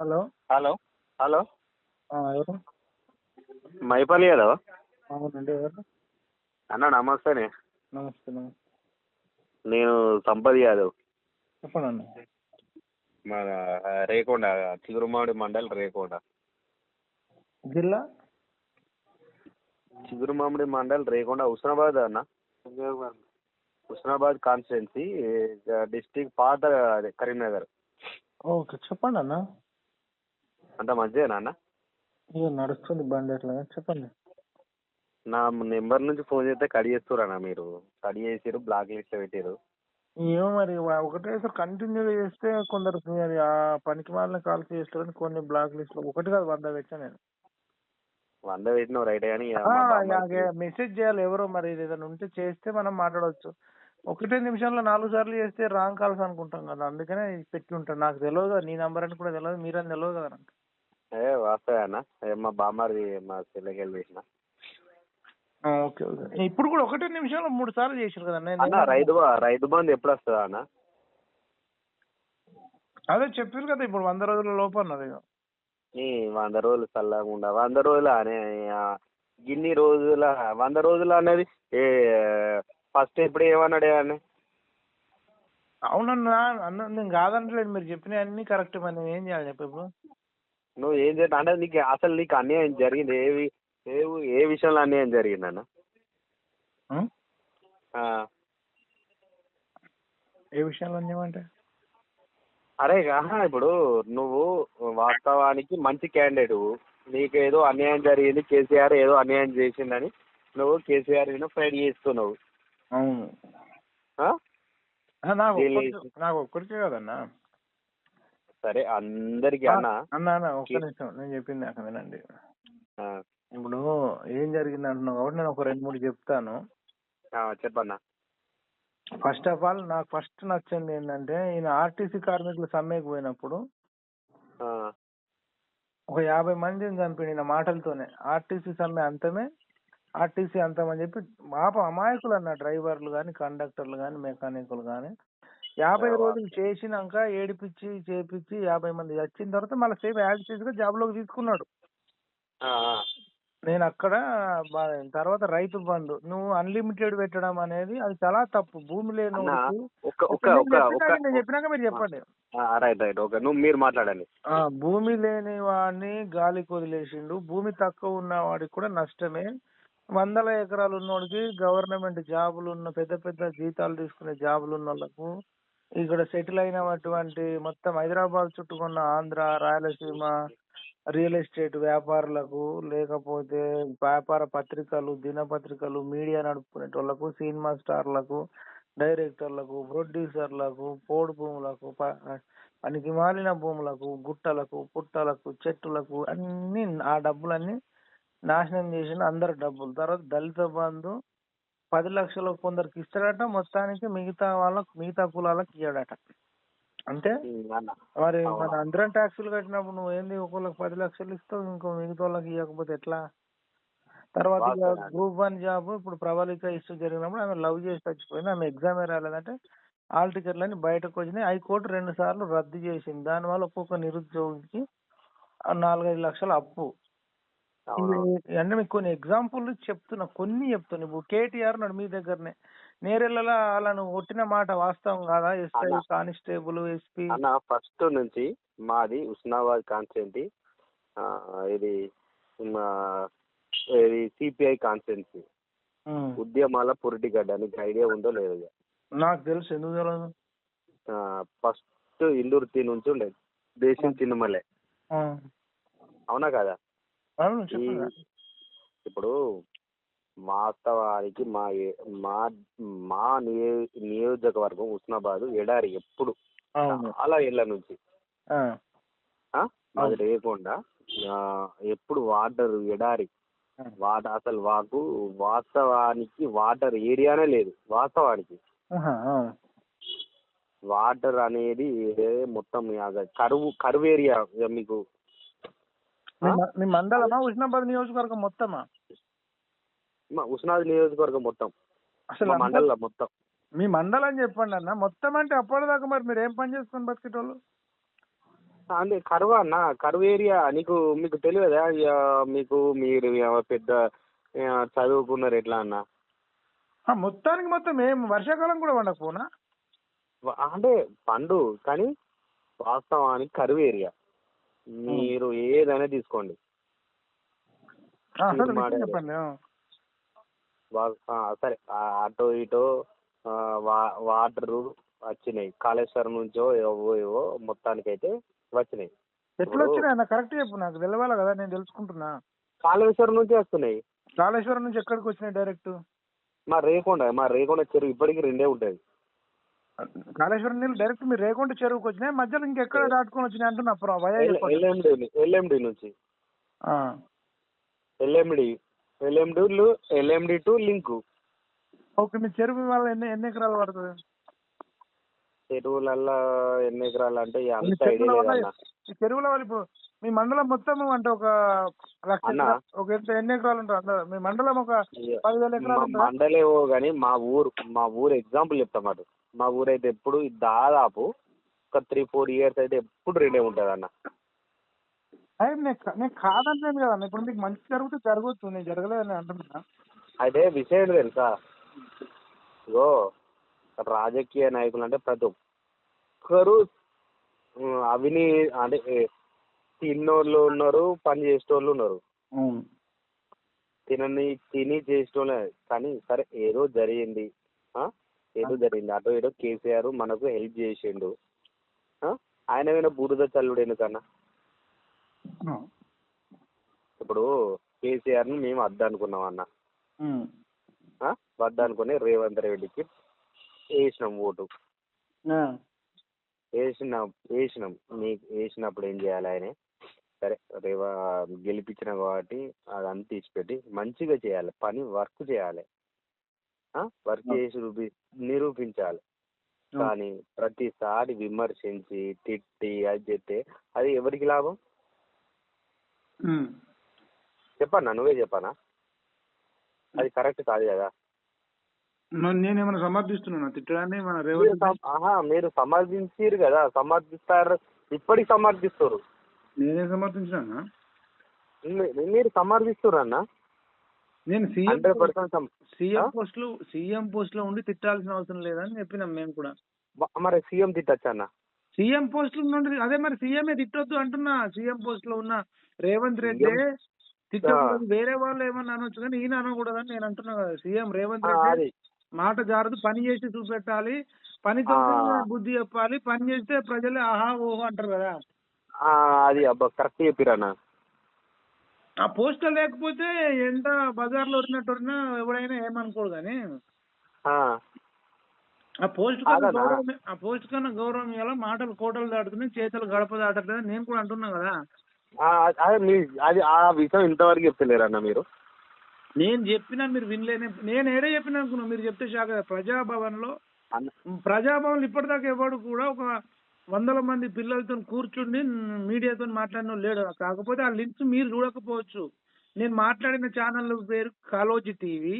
Hello. Hello. Hello. ఎవరు? మైపల్లి కదా అవునండి ఎవరు? అన్న నమస్తేనే నమస్తే నమస్తే. నేను సంపత్ యాదవ్. చెప్పండి అన్న మన రేకొండ చిగురుమామిడి మండల్ రేకొండ. జిల్లా? చిగురుమామిడి మండల్ రేకొండ హుస్నాబాద్ అన్న. హుస్నాబాద్. కాన్స్టిట్యున్సీ డిస్టిక్ పాత అదే కరీంనగర్. ఓకే చెప్పండి అన్న అంత మంచిదేనా అన్న ఇక నడుస్తుంది బండి అట్లా చెప్పండి. నా నెంబర్ నుంచి ఫోన్ చేస్తే కడి చేస్తురన్న మీరు. కడి చేసిరు బ్లాక్ లిస్ట్ పెట్టారు ఏమో మరి ఒకటేసారి కంటిన్యూగా చేస్తే కొందరు మరి ఆ పనికి వాళ్ళని కాల్ చేస్తారని కొన్ని బ్లాక్ లిస్ట్లో ఒకటి కాదు వంద పెట్టాను నేను. వంద పెట్టినావు రైట్ కానీ మెసేజ్ చేయాలి ఎవరో మరి ఏదైనా ఉంటే చేస్తే మనం మాట్లాడవచ్చు ఒకటే నిమిషంలో నాలుగు సార్లు చేస్తే రాంగ్ కాల్స్ అనుకుంటాం కదా అందుకనే పెట్టి ఉంటాను. నాకు తెలియదు నీ నెంబర్ అని కూడా తెలియదు మీరని తెలియదు కదా నాకు. ఏ వాస్తవే అన్న ఏ మా బామ్మది మా చెల్లెకి వెళ్ళి చేసిన. ఆ, ఓకే ఓకే. ఇప్పుడు కూడా ఒకటే నిమిషంలో మూడు సార్లు చేసారు కదా రైతు బ- రైతు బంధు ఎప్పుడు వస్తుందా అన్న? అదే చెప్పారు కదా ఇప్పుడు వంద రోజుల లోపు అన్నది ఇక. ఈ వంద రోజులు చల్లగా ఉండ వంద రోజులు అనే ఆ, గిన్ని రోజుల వంద రోజులు అనేది ఏ ఫస్ట్ ఎప్పుడు ఏమన్నాడే అని అవునన్నా అన్న నేను కాదనట్లేదు మీరు చెప్పిన అన్ని కరెక్ట్ మరి నేను ఏం చేయాలి చెప్పు ఇప్పుడు? నువ్వు ఏం చేస్తా అంటే నీకు అసలు నీకు అన్యాయం జరిగింది. ఏ వి- ఏ ఏ విషయంలో అన్యాయం జరిగింది అన్న? ఉం? ఆ, ఏ విషయంలో ఏమంటే అరే ఆహా, ఇప్పుడు నువ్వు వాస్తవానికి మంచి క్యాండిడేట్ నీకు ఏదో అన్యాయం జరిగింది కేసీఆర్ ఏదో అన్యాయం చేసిందని నువ్వు కేసీఆర్ మీద ఫైట్ చేస్తున్నావు. అవును. ఆ? ఆ, నాకు వీళ్ళు- ఒక్కడికే- నాకు ఒక్కడికే కదన్నా. సరే అందరికి అన్న. అన్న అన్న ఒక్క నిమిషం. నేను చెప్పింది నాకు వినండి. ఇప్పుడు ఏం జరిగింది అంటున్నావు కాబట్టి నేను ఒక రెండు మూడు చెప్తాను. చెప్పన్నా. ఫస్ట్ ఆఫ్ ఆల్ నాకు ఫస్ట్ నచ్చింది ఏంటంటే ఈయన ఆర్టీసీ కార్మికులు సమ్మెకు పోయినప్పుడు ఒక యాభై మందిని చంపిండు ఈయన మాటలతోనే. ఆర్టీసీ సమ్మె అంతమే ఆర్టీసీ అంతమని చెప్పి పాప అమాయకులు అన్న డ్రైవర్లు కానీ కండక్టర్లు కానీ మెకానికులు కానీ యాభై రోజులు చేసినాక ఏడిపించి చేపించి యాభై మంది వచ్చిన తర్వాత మళ్ళీ సేమ్ యాడ్ చేసిగా జాబ్లోకి తీసుకున్నాడు. నేను అక్కడ తర్వాత రైతు బంధు నువ్వు అన్లిమిటెడ్ పెట్టడం అనేది అది చాలా తప్పు. భూమి లేని నేను చెప్పినాక- మీరు చెప్పండి. Right right. ఓకే నువ్వు మీరు మాట్లాడండి. భూమి లేని వాడిని గాలికి వదిలేసిండు భూమి తక్కువ ఉన్న వాడికి కూడా నష్టమే. వందల ఎకరాలు ఉన్నోడికి గవర్నమెంట్ జాబులు ఉన్న పెద్ద పెద్ద జీతాలు తీసుకునే జాబులు ఉన్న వాళ్ళకు ఇక్కడ సెటిల్ అయినటువంటి మొత్తం హైదరాబాద్ చుట్టుకున్న ఆంధ్ర రాయలసీమ రియల్ ఎస్టేట్ వ్యాపారులకు లేకపోతే వ్యాపార పత్రికలు దినపత్రికలు మీడియా నడుపుకునేటోళ్ళకు సినిమా స్టార్లకు డైరెక్టర్లకు ప్రొడ్యూసర్లకు పోడు భూములకు పనికి మాలిన భూములకు గుట్టలకు పుట్టలకు చెట్టులకు అన్ని ఆ డబ్బులన్నీ నాశనం చేసిన అందరి డబ్బులు. తర్వాత దళిత బంధు పది లక్షలు కొందరికి ఇస్తాడట మొత్తానికి మిగతా వాళ్ళకు మిగతా కులాలకు ఇయ్యడట. అంటే మరి. మన అందరం ట్యాక్సులు కట్టినప్పుడు నువ్వు ఏంది ఒకళ్ళకి పది లక్షలు ఇస్తావు ఇంకో మిగతా వాళ్ళకి ఇవ్వకపోతే ఎట్లా? తర్వాత. గ్రూప్ వన్ జాబ్ ఇప్పుడు ప్రబలిక ఇష్యూ జరిగినప్పుడు ఆమె లవ్ చేసి చచ్చిపోయింది ఆమె ఎగ్జామే రాలేదంటే ఆల్ టికెట్లని బయటకు వచ్చినాయి. హైకోర్టు రెండు సార్లు రద్దు చేసింది. దానివల్ల ఒక్కొక్క నిరుద్యోగికి నాలుగైదు లక్షల అప్పు. అంటే మీకు కొన్ని ఎగ్జాంపుల్ చెప్తున్నా కొన్ని చెప్తున్నా. ఇప్పుడు కేటీఆర్ నాడు మీ దగ్గరనే. నేరెళ్ళలా వాళ్ళను కొట్టిన మాట వాస్తవం కాదా? S I. Constable S P? అన్న ఫస్ట్ నుంచి మాది ఉస్నాబాద్ కాన్స్టిట్యున్సీ ఇది ఇది సిపిఐ కాన్స్టిట్యున్సీ ఉద్యమాల పురిటిగడ్డ నీకు ఐడియా ఉందో లేదో. నాకు తెలుసు ఎందుకు తెలియదు ఫస్ట్ ఇందుర్తి నుంచి ఉండేది. దేశం చిన్నమలే. అవునా కదా? ఇప్పుడు వాస్తవానికి మా మా మా నియో- నియోజకవర్గం ఉస్నాబాద్ ఎడారి ఎప్పుడు చాలా ఏళ్ళ నుంచి? మాది ఆ, ఎప్పుడు వాటర్ ఎడారి. వాటర్ అసలు వాకు వాస్తవానికి వాటర్ ఏరియానే లేదు వాస్తవానికి. వాటర్ అనేది మొత్తం కరువు కరువు ఏరియా మీకు మీ మండలమా? హుస్నాబాద్ నియోజకవర్గం మొత్తమా? ఉస్నాద్ నియోజకవర్గం మొత్తం. అసలు మా అంతా- మండలంలో మొత్తం. మీ మండలం చెప్పండి అన్న. మొత్తం అంటే అప్పటిదాకా మరి మీరు ఏం పని చేసుకొని బతికేటోళ్ళు? అంటే కరువు అన్న? కరువు ఏరియా నీకు మీకు తెలియదా? మీకు మీరు పెద్ద చదువుకున్నారు ఎట్లా అన్న? మొత్తానికి మొత్తం ఏం వర్షాకాలం కూడా వండకపోనా వ- అంటే పండు కానీ వాస్తవానికి కరువు ఏరియా. మీరు ఏదైనా తీసుకోండి. సరే అటో ఇటో వాటరు వచ్చినాయి. కాళేశ్వరం నుంచో ఏవో ఏవో మొత్తానికైతే వచ్చినాయి. ఎట్లా వచ్చినాయి కరెక్ట్ చెప్పు నాకు తెలవాలి కదా నేను తెలుసుకుంటున్నా. కాళేశ్వరం నుంచే వస్తున్నాయి. కాళేశ్వరం నుంచి ఎక్కడికి వచ్చినాయి డైరెక్ట్? మా రేకొండ మా రేకొండ చెరువు ఇప్పటికి రెండే ఉంటుంది కాళేశ్వరం నీళ్ళు డైరెక్ట్ మీరు రేకొండ చెరువుకి వచ్చినాయి మధ్యలో ఇంకెక్కడ దాటుకొని వచ్చినాయి అంటున్నా. L M D L M D నుంచి. L M D L M D L M D to link. Okay మీ చెరువు వల్ల ఎన్ని ఎన్ని ఎకరాలు పడుతుంది? చెరువులల్లో ఎన్ని ఎకరాలు అంటే చెరువుల వల్ల ఇప్పుడు మీ మండలం మొత్తం అంటే ఒక లక్ష ఒక ఎన్ని ఎకరాలు ఉంటుంది అందరూ? మీ మండలం ఒక పదివేల ఎకరాలు మండలేవో కానీ మా ఊరు మా ఊరు ఎగ్జాంపుల్ చెప్తాం మాట మా ఊరు అయితే ఎప్పుడు దాదాపు ఒక త్రీ ఫోర్ ఇయర్స్ అయితే ఎప్పుడు రెండే ఉంటుంది అన్న అయ్యి నేను కదా ఇప్పుడు మీకు మంచి జరిగితే జరగవచ్చు నేను జరగలేదని అంటున్నా. అయితే విషయం తెలుసా? ఇగో రాజకీయ నాయకులు అంటే ప్రతి ఒక్కరు అవిని అంటే తిన్నోళ్ళు ఉన్నారు పని చేసేటోళ్ళు ఉన్నారు. తినని తిని చేసేటోళ్ళే. కానీ సరే ఏదో జరిగింది? ఏదో జరిగింది. అటో ఏదో కేసీఆర్ మనకు హెల్ప్ చేసిండు? ఆయన మీద బురద చల్లుడు ఎందుకన్నా? ఇప్పుడు కేసీఆర్ని మేము వద్దనుకున్నాం అన్న? వద్దనుకుని రేవంత్ రెడ్డికి వేసినాం ఓటు. వేసినాం వేసినాం. నీకు వేసినప్పుడు ఏం చేయాలి ఆయన? సరే రేవ గెలిపించిన కాబట్టి అదంతా తీసిపెట్టి మంచిగా చేయాలి. పని వర్క్ చేయాలి. వర్క్ చేసి చూపి నిరూపించాలి. కానీ ప్రతిసారి విమర్శించి తిట్టి అది చెప్తే అది ఎవరికి లాభం? చెప్పన్నా? నువ్వే చెప్పనా అది కరెక్ట్ కాదు కదా? నేనేమైనా సమర్థిస్తున్నాను? తిట్టడాన్ని మన మీరు రేవంత్ సమర్థించారు కదా? సమర్థిస్తారు. ఇప్పటికి సమర్థిస్తారు నేనే సమర్థించినా మీరు సమర్థిస్తారు అన్న నేను సీఎం హండ్రెడ్ పర్సెంట్ సీఎం ఆ? పోస్ట్లో సీఎం పోస్ట్లో ఉండి తిట్టాల్సిన అవసరం లేదని చెప్పినాం మేము కూడా. మరి సీఎం తిట్టచ్చు అన్న? సీఎం పోస్ట్లో నుండి అదే మరి సీఎంఏ తిట్టొద్దు అంటున్నా. సీఎం పోస్ట్లో ఉన్న రేవంత్ రెడ్డి సీఎం తిట్టకూడదు వేరే వాళ్ళు ఏమన్నా అనొచ్చు కానీ ఈయన అనకూడదని నేను అంటున్నా కదా. సీఎం రేవంత్ రెడ్డి మాట జారదు పని చేసి చూపెట్టాలి. పనితో. బుద్ధి చెప్పాలి. పని చేస్తే ప్రజలే ఆహా ఓహో అంటారు కదా. ఆ, అది అబ్బా కరెక్ట్ చెప్పిరన్న ఆ పోస్టర్ లేకపోతే ఎంత బజార్లో ఉరినట్టు ఉరినా ఎవడైనా ఏమనుకోడు కానీ. ఆ, పోస్ట్. గౌరవం ఆ పోస్ట్ కన్నా గౌరవం ఇవ్వాలా మాటలు కోటలు దాటుతున్నాయి చేతులు గడప దాటట్లేదు నేను కూడా అంటున్నా కదా. అదే ఆ విషయం ఇంతవరకు చెప్తలేరన్న మీరు? నేను చెప్పినా మీరు వినలేనే నేను ఏడే చెప్పిన అనుకున్నా మీరు చెప్తే షాక్ ప్రజాభవన్లో అన్న ప్రజాభవన్ ఇప్పటిదాకా ఎవడు కూడా ఒక వందల మంది పిల్లలతో కూర్చుండి మీడియాతో మాట్లాడిన లేడు. కాకపోతే ఆ లింక్స్ మీరు చూడకపోవచ్చు. నేను మాట్లాడిన ఛానల్ పేరు కాలోజీ టీవీ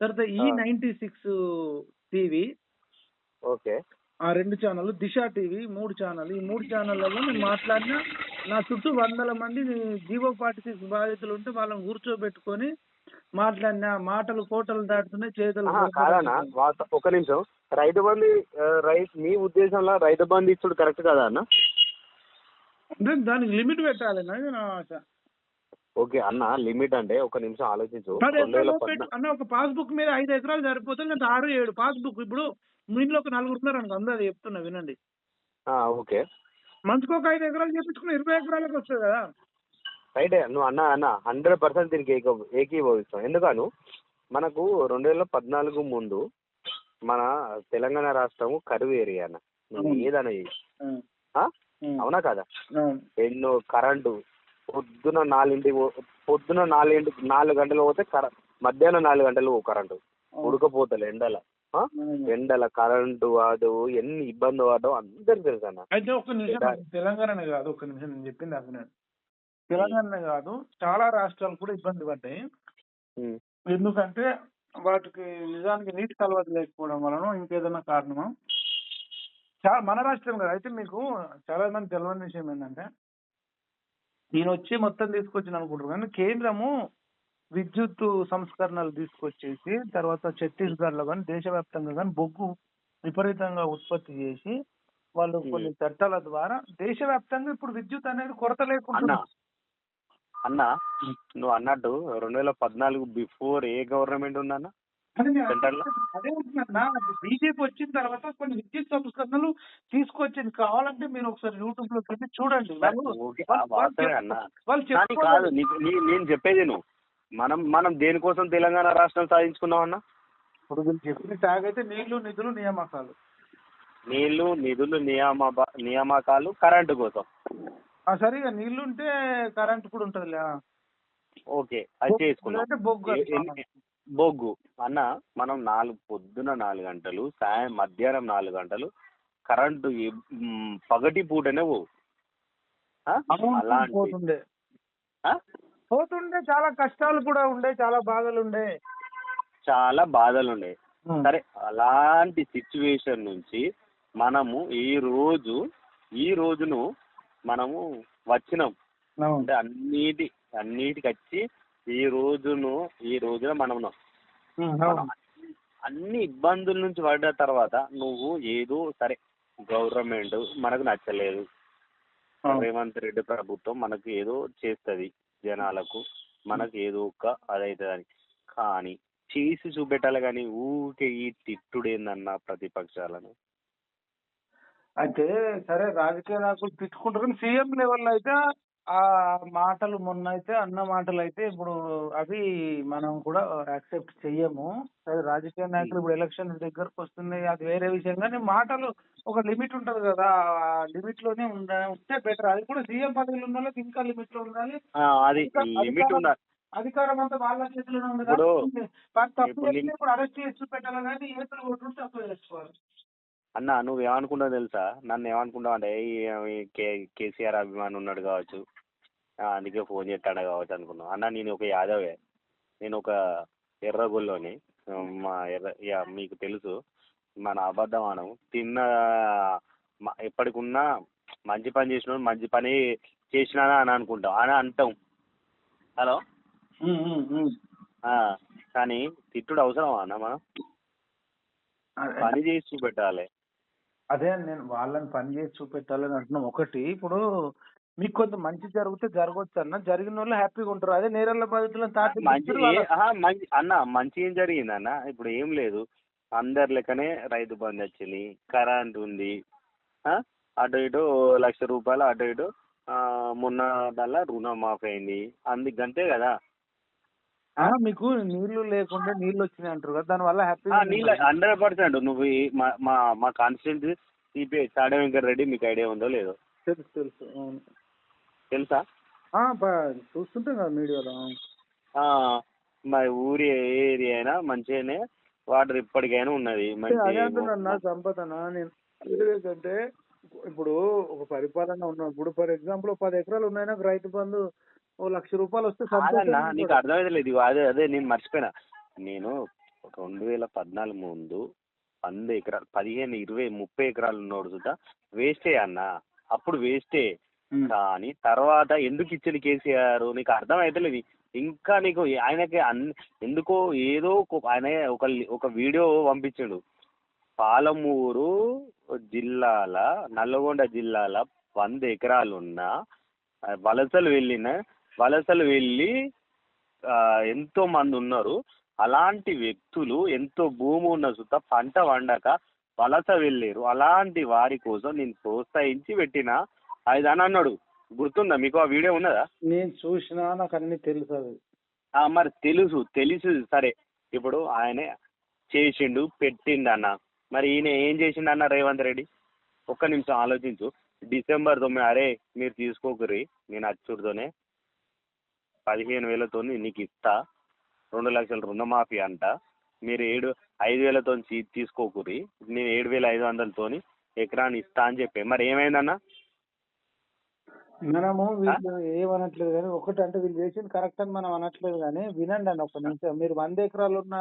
తర్వాత ఈ. Ninety six TV okay. ఆ రెండు ఛానల్ దిశ టీవీ మూడు ఛానల్ ఈ మూడు ఛానళ్ళలో నేను మాట్లాడిన నా చుట్టూ వందల మంది జీవో ఫార్టీ సిక్స్ బాధితులు ఉంటే వాళ్ళని కూర్చోబెట్టుకొని మాట్లాడిన మాటలు కోటలు దాటుతున్నాయి చేతులు ఒక నిమిషం. రైతు బంధు రైతు మీ ఉద్దేశంలో రైతు బంధు ఇచ్చుడు కరెక్ట్ కదా అన్న? అంటే దానికి లిమిట్ పెట్టాలి అనేది నా ఆశ. ఓకే అన్న లిమిట్ అంటే ఒక నిమిషం ఆలోచించు. అన్న ఒక పాస్బుక్ మీద ఐదు ఎకరాలు సరిపోతుంది అంటే ఆరు ఏడు పాస్బుక్ ఇప్పుడు మీ ఇంట్లో ఒక నలుగురు ఉన్నారు అనుకో అందరూ చెప్తున్నా వినండి. ఆ, ఓకే. మంచికి ఒక ఐదు ఎకరాలు చెప్పించుకుని ఇరవై ఎకరాలకు వస్తుంది కదా. రైటే నువ్వు అన్న అన్న హండ్రెడ్ పర్సెంట్ దీనికి ఏకీ ఏకీభవిస్తాం. ఎందుకను? మనకు రెండు వేల పద్నాలుగు ముందు మన తెలంగాణ రాష్ట్రము కరువు ఏరియా అన్న. నువ్వు? ఉం. అవునా కదా. ఎన్నో కరెంటు పొద్దున నాలుగింటికి పో- పొద్దున నాలుగింటి నాలుగు గంటలు పోతే కర మధ్యాహ్నం నాలుగు గంటలు కరెంటు. ఉడకపోతలు ఎండల. ఎండల కరెంటు వాడు ఎన్ని ఇబ్బంది పడడం అందరికి తెలుసు అన్న. అయితే ఒక నిమిషం తెలంగాణనే కాదు ఒక నిమిషం నేను చెప్పింది అభినాడు తెలంగాణనే కాదు చాలా రాష్ట్రాలు కూడా ఇబ్బంది పడ్డాయి. ఎందుకంటే వాటికి నిజానికి నీటి కలవత లేకపోవడం వలన ఇంకేదైనా కారణమా? చాలా మన రాష్ట్రం కదా. అయితే మీకు చాలా మంది తెలియని విషయం ఏంటంటే ఈయన వచ్చి మొత్తం తీసుకొచ్చింది అనుకుంటారు కానీ కేంద్రము విద్యుత్ సంస్కరణలు తీసుకొచ్చేసి తర్వాత ఛత్తీస్గఢ్లో కానీ దేశవ్యాప్తంగా కానీ బొగ్గు విపరీతంగా ఉత్పత్తి చేసి వాళ్ళు Hmm. కొన్ని చట్టాల ద్వారా దేశవ్యాప్తంగా ఇప్పుడు విద్యుత్ అనేది కొరత లేకుండా అన్న నువ్వు అన్నట్టు రెండు వేల పద్నాలుగు బిఫోర్ ఏ గవర్నమెంట్ ఉందన్న లో? అదే బీజేపీ వచ్చిన తర్వాత కొన్ని విద్యుత్ సంస్కరణలు తీసుకొచ్చింది కావాలంటే మీరు ఒకసారి యూట్యూబ్లోకి వెళ్ళి చూడండి వాళ్ళు కాదు నేను చెప్పేది నువ్వు. మనం మనం దేనికోసం తెలంగాణ రాష్ట్రం సాధించుకున్నాం అన్న? ఇప్పుడు వీళ్ళు చెప్పిన ట్యాగ్ అయితే నీళ్ళు నిధులు నియామకాలు. నీళ్ళు నిధులు నియామ నియామకాలు కరెంటు కోసం. ఆ సరిగా నీళ్ళు ఉంటే కరెంట్ కూడా ఉంటది ఓకే అది చేసుకున్నాం బొగ్గు అన్న మనం నాలుగు పొద్దున నాలుగు గంటలు సాయం మధ్యాహ్నం నాలుగు గంటలు కరెంటు పగటి పూటనే పోవు. అలాంటి పోతుండే. చాలా కష్టాలు కూడా ఉండే చాలా బాధలు ఉండే. చాలా బాధలు ఉన్నాయి సరే అలాంటి సిచ్యువేషన్ నుంచి మనము ఈ రోజు ఈ రోజును మనము వచ్చినాం. అంటే అన్నిటి అన్నిటికి వచ్చి ఈ రోజును ఈ రోజున మనం. అన్ని ఇబ్బందుల నుంచి పడ్డ తర్వాత నువ్వు ఏదో సరే గవర్నమెంట్ మనకు నచ్చలేదు. రేవంత్ రెడ్డి ప్రభుత్వం మనకు ఏదో చేస్తుంది జనాలకు మనకు ఏదో ఒక అదైతుందని కానీ చేసి చూపెట్టాలి కానీ ఊరికే ఈ తిట్టుడేందన్న ప్రతిపక్షాలను అయితే సరే రాజకీయ నాయకులు తిట్టుకుంటారు కానీ సీఎం లెవెల్ అయితే ఆ మాటలు మొన్న అయితే అన్న మాటలు అయితే ఇప్పుడు అవి మనం కూడా యాక్సెప్ట్ చెయ్యము. సరే రాజకీయ నాయకులు ఇప్పుడు ఎలక్షన్ దగ్గరకు వస్తున్నాయి అది వేరే విషయం. కానీ మాటలు ఒక లిమిట్ ఉంటది కదా ఆ లిమిట్లోనే ఉండ ఉంటే బెటర్. అది కూడా సీఎం పదవిలో ఉన్న వాళ్ళకి ఇంకా లిమిట్లో ఉండాలి. ఆ, అది లిమిట్ ఉండాలి అధికారం అంతా వాళ్ళ చేతిలోనే ఉంది ఇప్పుడు- కాబట్టి పని తప్పు ఇప్పుడు చేస్తే లిమ్- ఇప్పుడు అరెస్ట్ చేసి పెట్టాలి కానీ ఏతులు కొట్టుకుంటే తప్పు చేసుకోవాలి. అన్న నువ్వు ఏమనుకుంటావు తెలుసా? నన్ను ఏమనుకుంటావు అంటే ఈ ఈ కే కేసీఆర్ అభిమాని ఉన్నాడు కావచ్చు అందుకే ఫోన్ చేస్తాడు కావచ్చు అనుకున్నావు అన్న నేను ఒక యాదవే. నేను ఒక ఎర్రగొల్లోని మా ఎర్ర మీకు తెలుసు మన అబద్ధం అనము తిన్న ఎప్పటికున్నా మంచి పని చేసిన మంచి పని చేసినా అని అనుకుంటాం. అని అంటాం. హలో? కానీ తిట్టుడు అవసరం అన్న మనం? పని చేసి చూపెట్టాలి. అదే నేను వాళ్ళని పని చేసి చూపెట్టాలని అంటున్నాం. ఒకటి ఇప్పుడు మీకు కొంత మంచి జరిగితే జరగవచ్చు అన్న. జరిగిన వాళ్ళు హ్యాపీగా ఉంటారు. అదే నేరళ్ళ బాధితులను తాటి మంచి అన్న మంచి ఏం జరిగింది అన్న? ఇప్పుడు ఏం లేదు. అందరి లెక్కనే రైతు బంధు వచ్చింది. కరెంట్ ఉంది? అటు ఇటు లక్ష రూపాయలు అటు ఇటు మొన్న దానిలో రుణం మాఫ్ అయింది. అందుకంతే కదా? ఆ, మీకు నీళ్ళు లేకుండా నీళ్ళు వచ్చినాయి అంటారు కదా. దాని వల్ల ఆ, హ్యాపీగా నీళ్ళ హండ్రెడ్ పర్సెంట్ నువ్వు మా మా constituency C P I Chada Venkata Reddy మీకు ఐడియా ఉందో లేదో? తెలుసు తెలుసు. తెలుసా? చూస్తుంటాం కదా మీడియాలో. అవును. ఆ, మా ఊరి ఏరియా అయినా మంచిగానే వాటర్ ఇప్పటికైనా ఉన్నది. మంచి సంపదన? నేను ఎందుకంటే ఇప్పుడు ఒక పరిపాలన ఉన్నప్పుడు ఫర్ ఎగ్జాంపుల్ పది ఎకరాలు ఉన్నాయి నాకు రైతు బంధు ఓ లక్ష రూపాయలు వస్తే నీకు. అర్థమైతలేదు అదే అదే నేను మర్చిపోయినా. నేను రెండు వేల పద్నాలుగు ముందు వంద ఎకరాలు పదిహేను ఇరవై ముప్పై ఎకరాలు ఉన్నోడు సుధా వేస్టే అన్న. అప్పుడు వేస్టే. కానీ తర్వాత ఎందుకు ఇచ్చింది కేసీఆర్? నీకు అర్థమైతలేదు ఇంకా నీకు ఆయనకి అన్ ఎందుకో ఏదో ఒక- ఆయన ఒక ఒక వీడియో పంపించాడు. పాలమూరు జిల్లాల నల్లగొండ జిల్లాల వంద ఎకరాలున్న వలసలు వెళ్ళిన వలసలు వెళ్ళి ఎంతో మంది ఉన్నారు. అలాంటి వ్యక్తులు ఎంతో భూమి ఉన్న సుత పంట వండక వలస వెళ్ళారు. అలాంటి వారి కోసం నేను ప్రోత్సహించి పెట్టిన అది అని అన్నాడు. గుర్తుందా మీకు ఆ వీడియో ఉన్నదా? నేను చూసినా నాకు అన్ని తెలుసు అది. మరి తెలుసు తెలుసు. సరే ఇప్పుడు ఆయన చేసిండు పెట్టిండు అన్న మరి ఈయన ఏం చేసిండు అన్న రేవంత్ రెడ్డి? ఒక్క నిమిషం ఆలోచించు. డిసెంబర్ తొమ్మిది అరే మీరు తీసుకోకురి నేను అచ్చుడితోనే పదిహేను వేలతో నీకు ఇస్తా. రెండు లక్షల రుణమాఫీ అంట. మీరు ఏడు ఐదు వేలతో తీసుకోకురి నేను ఏడు వేల ఐదు వందలతోని ఎకరాన్ని ఇస్తా అని చెప్పి. మరి ఏమైందన్న? మనము వీళ్ళు ఏమనట్లేదు కానీ ఒకటి అంటే వీళ్ళు చేసింది కరెక్ట్ అని మనం అనట్లేదు కానీ వినండి అండి ఒక నిమిషం. మీరు వంద ఎకరాలు ఉన్న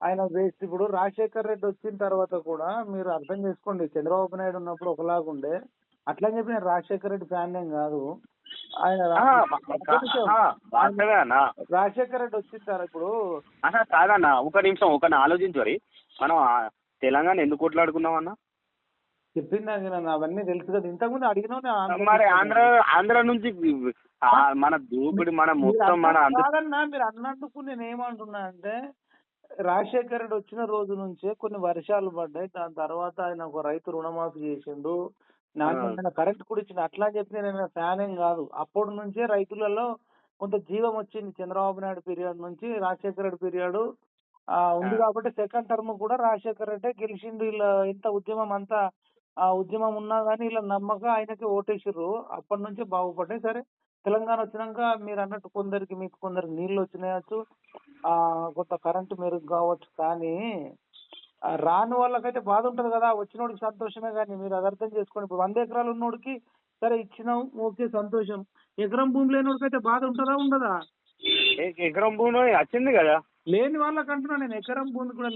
ఆయన వేస్ట్ ఇప్పుడు రాజశేఖర్ రెడ్డి వచ్చిన తర్వాత కూడా మీరు అర్థం చేసుకోండి. చంద్రబాబు నాయుడు ఉన్నప్పుడు ఒకలాగుండే అట్లా అని చెప్పి నేను రాజశేఖర్ రెడ్డి ఫ్యాన్ ఏం కాదు. ఆయన రాజశేఖర్ రెడ్డి వచ్చిన తర్వాత ఇప్పుడు కాదన్న ఒక నిమిషం ఒక ఆలోచించు మరి. మనం తెలంగాణ ఎందుకు కొట్లాడుకున్నాం అన్న? చెప్పింది నాకు నేను అవన్నీ తెలుసు కదా. ఇంతకుముందు అడిగిన మరి ఆంధ్ర ఆంధ్ర నుంచి మన దూకుడు మన మొత్తం మన మీరు అన్నందుకు నేను ఏమంటున్నా అంటే రాజశేఖర రెడ్డి వచ్చిన రోజు నుంచే కొన్ని వర్షాలు పడ్డాయి. దాని తర్వాత ఆయన ఒక రైతు రుణమాఫీ చేసిండు. నాణ్యమైన కరెంట్ కూడా ఇచ్చిండు. అట్లా అని చెప్పి నేను ఫ్యాన్ ఏం కాదు. అప్పటి నుంచే రైతులలో కొంత జీవం వచ్చింది. చంద్రబాబు నాయుడు పీరియడ్ నుంచి రాజశేఖర రెడ్డి పీరియడ్ ఆ ఉంది. కాబట్టి సెకండ్ టర్మ్ కూడా రాజశేఖర రెడ్డి గెలిచిండు. వీళ్ళ ఇంత ఉద్యమం అంతా ఆ ఉద్యమం ఉన్నా కానీ వీళ్ళ నమ్మక ఆయనకి ఓటేసిర్రు. అప్పటి నుంచే బాగుపడ్డాయి. సరే తెలంగాణ వచ్చినాక మీరు అన్నట్టు కొందరికి మీకు కొందరికి నీళ్ళు వచ్చినాయచ్చు. ఆ కొంత కరెంటు మెరుగు కావచ్చు. కానీ రాని వాళ్ళకైతే బాధ ఉంటది కదా. వచ్చినోడికి సంతోషమే కానీ మీరు అది అర్థం చేసుకోండి. ఇప్పుడు వంద ఎకరాలు ఉన్నోడికి సరే ఇచ్చినాం ఓకే సంతోషం. ఎకరం భూమి లేనోడికి అయితే బాధ ఉంటుందా ఉండదా? ఎకరం భూమి వచ్చింది కదా. లేని వాళ్ళకి అంటున్నా నేను. ఎకరం భూమి కూడా.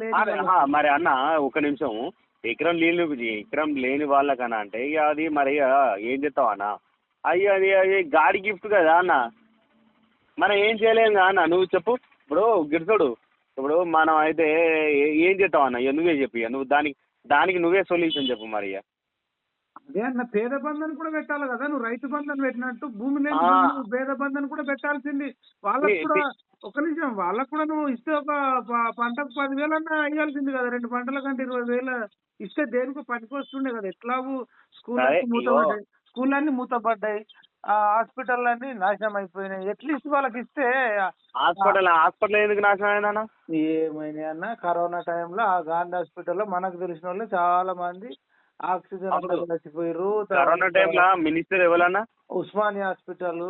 ఆ, మరి అన్న ఒక నిమిషం. ఎకరం లేని ఎకరం లేని వాళ్ళకన్నా అంటే ఇక అది మరి ఇక ఏం చేస్తావు అన్న? అయ్యో అది అది గాడి గిఫ్ట్ కదా అన్న. మనం ఏం చేయలేం కదా అన్న? నువ్వు చెప్పు. ఇప్పుడు గిడుతుడు ఇప్పుడు మనం అయితే ఏం చేస్తావు అన్న? ఇక నువ్వే చెప్పు ఇక నువ్వు దానికి దానికి నువ్వే సొల్యూషన్ చెప్పు మరి ఇక అదే అన్న పేద బంధన్ కూడా పెట్టాలి కదా. నువ్వు రైతు బంధన్ పెట్టినట్టు భూమి లేని. భూమి పేద బంధన్ కూడా పెట్టాల్సింది. వాళ్ళకి కూడా ఒక నిమిషం వాళ్ళకు కూడా నువ్వు ఇస్తే ఒక పంటకు పదివేలు అన్నా ఇవ్వాల్సింది కదా. రెండు పంటల కంటే ఇరవై వేలు ఇస్తే దేనికి పనికొస్తుండే కదా. ఎట్లాగూ స్కూల్. మూతపడ్డాయి. స్కూల్ అన్ని మూతపడ్డాయి. ఆ హాస్పిటల్ అన్ని నాశనం అయిపోయినాయి. అట్లీస్ట్ వాళ్ళకి ఇస్తే హాస్పిటల్ హాస్పిటల్ ఎందుకు నాశనం అయిందన్న ఏమైనా అన్న కరోనా టైంలో ఆ గాంధీ హాస్పిటల్లో మనకు తెలిసిన వాళ్ళు చాలా మంది ఆక్సిజన్ చచ్చిపోయారు కరోనా టైంలో మినిస్టర్ ఎవరన్నా? ఉస్మానియా హాస్పిటల్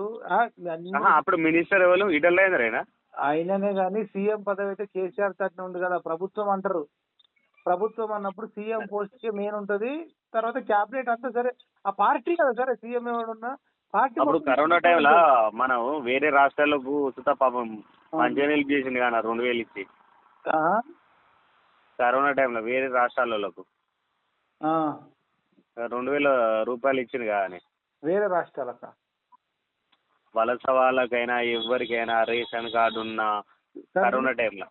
అప్పుడు మినిస్టర్ ఎవరు? ఈటల్ రాజేంద్రేనా అయిననే గాని సీఎం పదవి అయితే కేసీఆర్ తట్టిన ఉంది కదా ప్రభుత్వం అంటారు. ప్రభుత్వం అన్నప్పుడు సీఎం పోస్ట్కి మెయిన్ ఉంటది తర్వాత క్యాబినెట్ అంతా సరే ఆ పార్టీ కదా సరే సీఎం ఎవడున్నా పార్టీ అప్పుడు కరోనా టైంలో మనం వేరే రాష్ట్రాలకు ఉచిత పాపం చేసింది కానీ రెండు వేలు ఇచ్చి. కరోనా టైంలో వేరే రాష్ట్రాలకు రెండు వేల రూపాయలు ఇచ్చింది కానీ వేరే రాష్ట్రాలక? వలస వాళ్ళకైనా ఎవరికైనా రేషన్ కార్డు ఉన్న కరోనా టైంలో.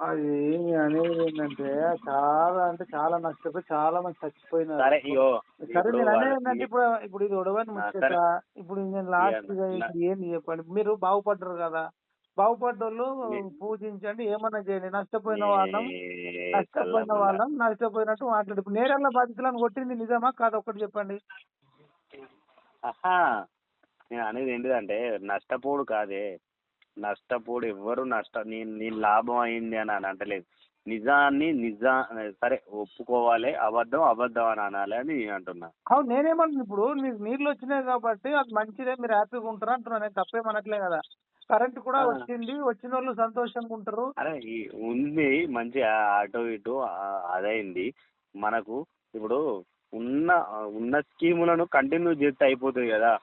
అది ఏమి అనేది ఏంటంటే చాలా అంటే చాలా నష్టపోయి చాలా మంది చచ్చిపోయినారు. సరే ఇగో సరే నేను అనేది ఏంటంటే ఇప్పుడు ఇప్పుడు ఇది ముచ్చట సరే. ఇప్పుడు నేను లాస్ట్ ఏంది చెప్పండి. మీరు బాగుపడ్డారు కదా. బాగుపడ్డోళ్ళు పూజించండి ఏమన్నా చేయండి. నష్టపోయిన వాళ్ళం నష్టపోయిన వాళ్ళం నష్టపోయినట్టు మాట్లాడు. ఇప్పుడు నేరల్ల బాధితులను కొట్టింది నిజమా కాదు? ఒకటి చెప్పండి. నేను అనేది ఏంటిదంటే నష్టపోడు కాదే. నష్టపోడు ఎవ్వరు నష్ట నేను నీ లాభం అయింది అని అని అంటలేదు. నిజాన్ని నిజా సరే ఒప్పుకోవాలి అబద్ధం అబద్ధం అని అనాలి అని నేను అంటున్నా. అవును నేనేమంటున్నా ఇప్పుడు మీకు నీళ్ళు వచ్చినాయి కాబట్టి అది మంచిదే మీరు హ్యాపీగా ఉంటారు అంటున్నా. నేను తప్పేమనట్లే కదా. కరెంట్ కూడా. వచ్చింది వచ్చిన వాళ్ళు సంతోషంగా ఉంటారు. అరే ఈ ఉంది మంచి అటు ఇటు అదైంది. మనకు ఇప్పుడు ఉన్న ఉన్న స్కీములను కంటిన్యూ చేస్తే అయిపోతుంది కదా.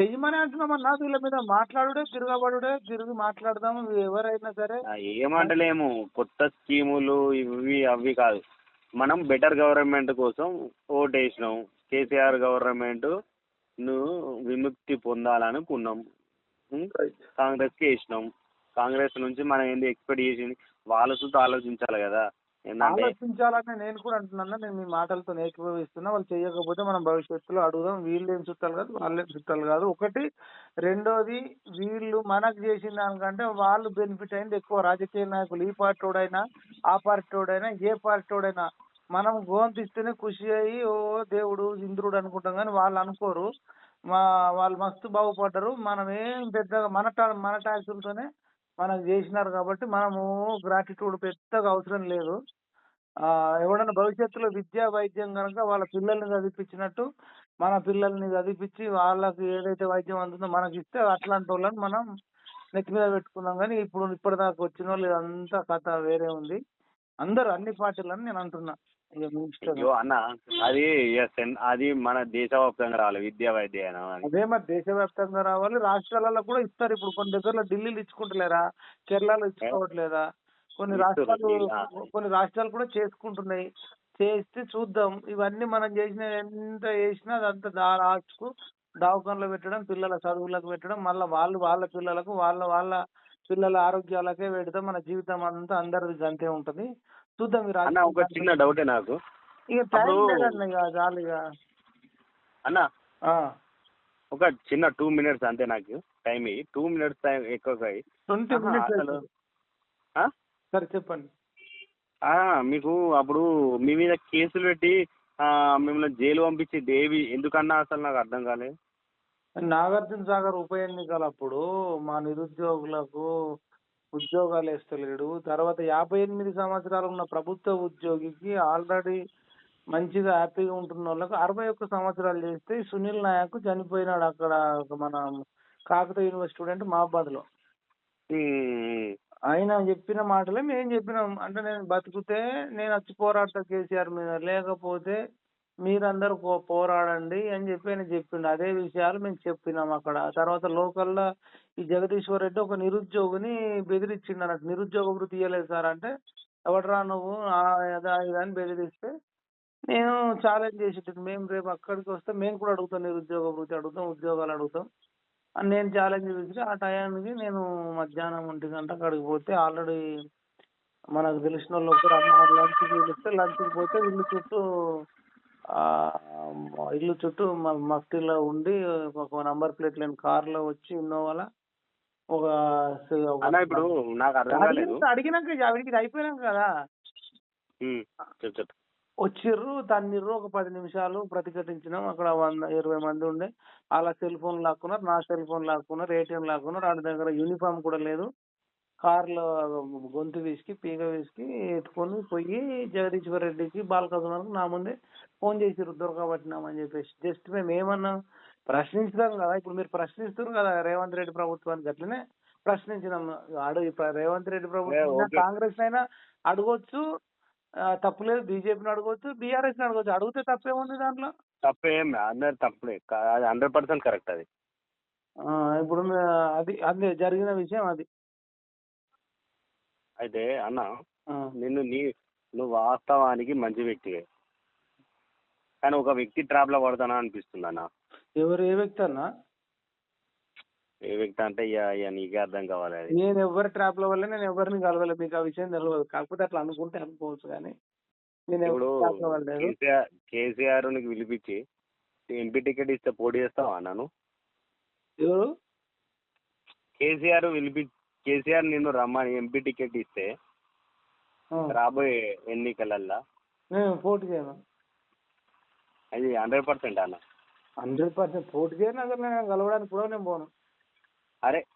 చెయ్యమని అంటున్నామన్నా వీళ్ళ మీద మాట్లాడుడే తిరగబడుడే తిరిగి మాట్లాడదాం ఎవరైనా సరే. ఆ, ఏమంటలేము కొత్త స్కీములు ఇవి అవి కాదు. మనం బెటర్ గవర్నమెంట్ కోసం ఓటేసినాం. కేసీఆర్ గవర్నమెంట్ను విముక్తి పొందాలనుకున్నాం? కాంగ్రెస్కి వేసినాం కాంగ్రెస్ నుంచి మనం ఏంది ఎక్స్పెక్ట్ చేసింది? వాళ్ళ చుట్టూ ఆలోచించాలి కదా. ఏంటంటే ఆలోచించాలని నేను కూడా అంటున్నా నేను మీ మాటలతో ఏకీభవిస్తున్నా. వాళ్ళు చేయకపోతే మనం భవిష్యత్తులో అడుగుదాం. వీళ్ళు ఏం చుట్టాలు కాదు వాళ్ళేం చుట్టాలు కాదు. ఒకటి రెండోది వీళ్ళు మనకు చేసిన దానికంటే వాళ్ళు బెనిఫిట్ అయింది ఎక్కువ. రాజకీయ నాయకులు ఈ పార్టీడైనా ఆ పార్టీడైనా ఏ పార్టీడైనా మనం గోంతిస్తేనే ఖుషి అయ్యి ఓ దేవుడు ఇంద్రుడు అనుకుంటాం కానీ వాళ్ళు అనుకోరు. మా వాళ్ళు మస్తు బాగుపడ్డారు. మనం ఏం పెద్దగా మన టా- మన ట్యాక్సులతోనే మనకు చేసినారు కాబట్టి మనము గ్రాటిట్యూడ్ పెద్దగా అవసరం లేదు. ఎవడన్నా భవిష్యత్తులో విద్యా వైద్యం కనుక వాళ్ళ పిల్లల్ని చదివించినట్టు మన పిల్లల్ని చదివించి వాళ్ళకి ఏదైతే వైద్యం అందుతుందో మనకి ఇస్తే అట్లాంటి వాళ్ళని మనం నెత్తి మీద పెట్టుకున్నాం. కానీ ఇప్పుడు ఇప్పటిదాకా వచ్చిన వాళ్ళు ఇదంతా కథ వేరే ఉంది. అందరు అన్ని పార్టీలని నేను అంటున్నా. అయ్యో అన్న అది అది మన దేశవ్యాప్తంగా రావాలి విద్యా అని అదే మరి దేశవ్యాప్తంగా రావాలి రాష్ట్రాలలో కూడా ఇస్తారు ఇప్పుడు. కొన్ని దగ్గరలో ఢిల్లీలో ఇచ్చుకుంటలేరా? కేరళలో ఇచ్చుకోవట్లేదా? కొన్ని రాష్ట్రాలు. కొన్ని రాష్ట్రాలు కూడా చేసుకుంటున్నాయి. చేస్తే చూద్దాం. ఇవన్నీ మనం చేసిన ఎంత చేసినా అదంతా దా లాస్ట్కు దవాఖానలో పెట్టడం పిల్లల చదువులకు పెట్టడం మళ్ళీ వాళ్ళు వాళ్ళ పిల్లలకు వాళ్ళ వాళ్ళ పిల్లల ఆరోగ్యాలకే పెడతాం. మన జీవితం అంతా అందరిది అంతే ఉంటది. చూద్దాం ఈ అన్న ఒక చిన్న డౌటే నాకు. ఇక టైం అప్పుడు- లేదన్న ఇక చాలు ఇక అన్న ఆ. ఒక చిన్న టూ మినిట్స్ అంతే నాకు టైం టూ మినిట్స్ టైం ఎక్కువ ట్వంటీ ఆహా, మినిట్స్ అసలు- అవుతుంది. ఆ? సరే చెప్పండి. ఆ, మీకు అప్పుడు మీ మీద కేసులు పెట్టి ఆ, మిమ్మల్ని జైలు పంపించి దేవి ఎందుకన్నా అసలు నాకు అర్థం కాలేదు. నాగార్జున సాగర్ ఉప ఎన్నికలు అప్పుడు మా నిరుద్యోగులకు ఉద్యోగాలు వేస్తలేడు. తర్వాత యాభై ఎనిమిది సంవత్సరాలు ఉన్న ప్రభుత్వ ఉద్యోగికి ఆల్రెడీ మంచిగా హ్యాపీగా ఉంటున్న వాళ్ళకు అరవై ఒక్క సంవత్సరాలు చేస్తే సునీల్ నాయక్ చనిపోయినాడు అక్కడ ఒక మన కాకతీయ యూనివర్సిటీ స్టూడెంట్ మహాబాద్లో ఆయన చెప్పిన మాటలే మేము చెప్పినాం. అంటే నేను బతికితే నేను వచ్చి పోరాడతా కేసీఆర్ మీద. లేకపోతే మీరందరూ పో- పోరాడండి అని చెప్పి ఆయన చెప్పిండు. అదే విషయాలు మేము చెప్పినాం అక్కడ. తర్వాత లోకల్లో ఈ జగదీశ్వర్ రెడ్డి ఒక నిరుద్యోగిని బెదిరించిండు అన్నట్టు. నిరుద్యోగ వృత్తి ఇయ్యలేదు సార్ అంటే ఎవడరా నువ్వు? ఆ, అదా ఇదా అని బెదిరిస్తే నేను ఛాలెంజ్ చేసేటట్టు. మేము రేపు అక్కడికి వస్తే మేము కూడా అడుగుతాం నిరుద్యోగ వృత్తి అడుగుతాం ఉద్యోగాలు అడుగుతాం. అని నేను ఛాలెంజ్ విసిరి ఆ టయానికి నేను మధ్యాహ్నం ఒంటి గంట అక్కడికి పోతే ఆల్రెడీ మనకు తెలిసిన వాళ్ళు ఒకరు అమ్మ లంచ్కి పిలిస్తే లంచ్కి పోతే వీళ్ళు చుట్టూ ఇల్లు చుట్టూ మ- మఫ్టీలో ఉండి ఒక నంబర్ ప్లేట్ లేని కార్లో వచ్చి ఇన్నోవాల ఒక అన్న ఇప్పుడు నాకు అర్థం కాలేదు. అడిగినాక ఇది అయిపోయినాక కదా. వచ్చిర్రు తన్నిర్రు ఒక పది నిమిషాలు ప్రతిఘటించినాం. అక్కడ వంద ఇరవై మంది ఉండే. వాళ్ళ సెల్ ఫోన్ లాక్కున్నారు నా సెల్ ఫోన్ లాక్కున్నారు ఏటీఎం లాక్కున్నారు. వాడి దగ్గర యూనిఫామ్ కూడా లేదు. కార్లో గొంతు విసికి పీగ విసికి ఎత్తుకొని పోయి జగదీశ్వర్ రెడ్డికి బాలకృష్ణకి నా ముందే ఫోన్ చేసిర్రు దొరకబట్టినామని చెప్పేసి. జస్ట్ మేము ఏమన్నాం ప్రశ్నించడం కదా ఇప్పుడు మీరు ప్రశ్నిస్తున్నారు కదా రేవంత్ రెడ్డి ప్రభుత్వానికి అట్లనే ప్రశ్నించినాం. అడుగు రేవంత్ రెడ్డి ప్రభుత్వం. కాంగ్రెస్ అయినా అడగొచ్చు తప్పులేదు బీజేపీని అడగొచ్చు బీఆర్ఎస్ని అడగొచ్చు. అడిగితే తప్పేముంది దాంట్లో? తప్పేం అందరు తప్పులే. హండ్రెడ్ పర్సెంట్ కరెక్ట్ అది. ఇప్పుడు అది అది జరిగిన విషయం అది. అయితే అన్న. నిన్ను నీ నువ్వు వాస్తవానికి మంచి వ్యక్తివే. కానీ ఒక వ్యక్తి ట్రాప్లో పడతానా అనిపిస్తుంది అన్న. ఎవరు ఏ వ్యక్తి అన్నా? ఏ వ్యక్తి అంటే నీకే అర్థం కావాలి నేను ఎవరి ట్రాప్లో వల్ల నేను ఎవరిని కలవలేదు మీకు ఆ విషయం తెలియదు కాకపోతే అట్లా అనుకుంటే అనుకోవచ్చు కానీ నేను ఇప్పుడు కేసీఆర్ కేసీఆర్ నీకు పిలిపించి ఎంపీ టికెట్ ఇస్తే పోటీ చేస్తావా నన్ను ఎవరు? కేసీఆర్ పిలిపి కేసీఆర్ నిన్ను రమ్మని ఎంపీ టికెట్ ఇస్తే. రాబోయే ఎన్నికలల్లా? నేను పోటీ చేయను. అది హండ్రెడ్ పర్సెంట్ అన్న. హండ్రెడ్ పర్సెంట్ పోటీ చేయను అసలు నేను కలవడానికి కూడా నేను పోను. అరే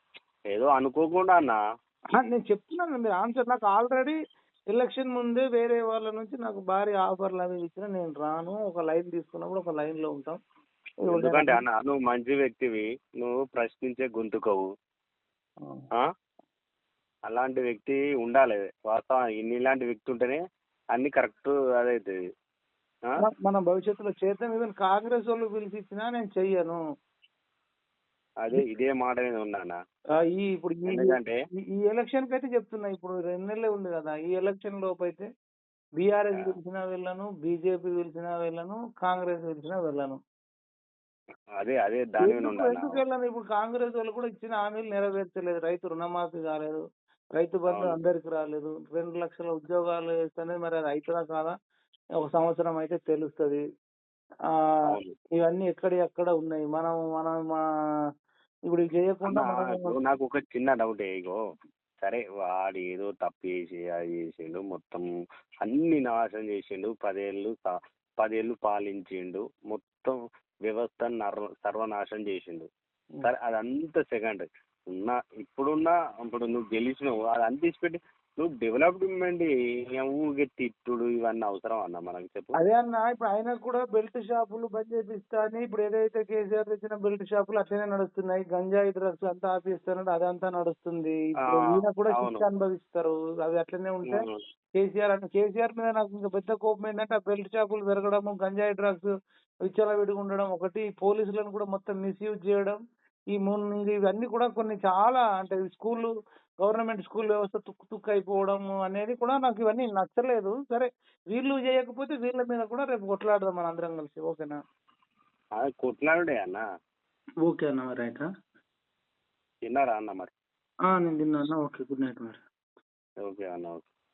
ఏదో అనుకోకుండా అన్న. నేను చెప్తున్నాను మీరు ఆన్సర్. నాకు ఆల్రెడీ ఎలక్షన్ ముందే వేరే వాళ్ళ నుంచి నాకు భారీ ఆఫర్లు అవి ఇచ్చిన నేను రాను. ఒక లైన్ తీసుకున్నప్పుడు ఒక లైన్లో ఉంటాం. ఎందుకంటే అన్న నువ్వు మంచి వ్యక్తివి. నువ్వు ప్రశ్నించే గొంతుకవు? అలాంటి వ్యక్తి ఉండాలి. వాస్తవం ఇన్ని ఇలాంటి వ్యక్తి ఉంటేనే అన్ని కరెక్ట్ అదైతుంది? మన- భవిష్యత్తులో చేద్దాం. ఈవెన్ కాంగ్రెస్ వాళ్ళు పిలిచి ఇచ్చినా నేను చెయ్యను. అదే ఇదే మాట మీద ఉన్నా అన్న. ఆ, ఈ ఇప్పుడు ఈ ఎందుకంటే ఈ- ఎలక్షన్కి అయితే చెప్తున్నా. ఇప్పుడు రెండు నెలలే ఉంది కదా. ఈ ఎలక్షన్ లోపు అయితే బీఆర్ఎస్ పిలిచినా వెళ్ళను బీజేపీ పిలిచినా వెళ్ళను కాంగ్రెస్ పిలిచినా వెళ్ళను. అదే అదే దాని ఎందుకు. వెళ్ళను? ఇప్పుడు కాంగ్రెస్ వాళ్ళు కూడా ఇచ్చిన హామీలు నెరవేర్చలేదు. రైతు రుణమాఫీ కాలేదు. రైతు బంధు. అందరికి రాలేదు. రెండు లక్షల ఉద్యోగాలు ఇస్తేనే మరి అది అవుతుందా కాదా? ఒక సంవత్సరం అయితే తెలుస్తది. ఇవన్నీ ఎక్కడి ఎక్కడ ఉన్నాయి? మనం మనం మా ఇప్పుడు ఇవి చేయకుండా ఇప్పుడు నాకు ఒక చిన్న డౌట్ ఇగో. సరే వాడు ఏదో తప్పు చేసి అది చేసిండు మొత్తం అన్ని నాశనం చేసిండు పదేళ్ళు స- పదేళ్ళు పాలించిండు మొత్తం వ్యవస్థ నర్వ సర్వనాశనం చేసిండు. సరే అదంతా సెకండ్ ఉన్న ఇప్పుడున్న ఇప్పుడు నువ్వు గెలిచినావు అది తీసి పెట్టి నువ్వు డెవలప్మెంట్ ఊగే తిట్టుడు ఇవన్నీ అవసరం అన్న మనకు చెప్పు అదే అన్న ఇప్పుడు ఆయన కూడా బెల్ట్ షాపులు బంద్ చేపిస్తా అని ఇప్పుడు ఏదైతే కేసీఆర్ తెచ్చిన బెల్ట్ షాపులు అట్లనే నడుస్తున్నాయి గంజాయి డ్రగ్స్ అంతా ఆపిస్తున్నాడు అదంతా నడుస్తుంది ఇప్పుడు ఈయన కూడా. శిక్ష అనుభవిస్తారు అవి అట్లనే ఉంటే. కేసీఆర్ అంటే కేసీఆర్ మీద నాకు ఇంకా పెద్ద కోపం ఏంటంటే ఆ బెల్ట్ షాపులు పెరగడము గంజాయి డ్రగ్స్ విచ్చలవిడిగా ఉండడం ఒకటి పోలీసులను కూడా మొత్తం మిస్యూజ్ చేయడం ఈ మూడు ఇవన్నీ కూడా కొన్ని చాలా అంటే స్కూల్ గవర్నమెంట్ స్కూల్ వ్యవస్థ తుక్కు తుక్కు అయిపోవడం అనేది కూడా నాకు ఇవన్నీ నచ్చలేదు. సరే వీళ్ళు చేయకపోతే వీళ్ళ మీద కూడా రేపు కొట్లాడదాం మన అందరం కలిసి ఓకేనా? అది కొట్లాడే అన్న. ఓకే అన్న మరి రైట్ తిన్నారా అన్న మరి? నేను తిన్నా అన్న ఓకే గుడ్ నైట్ మరి. ఓకే అన్న ఓకే.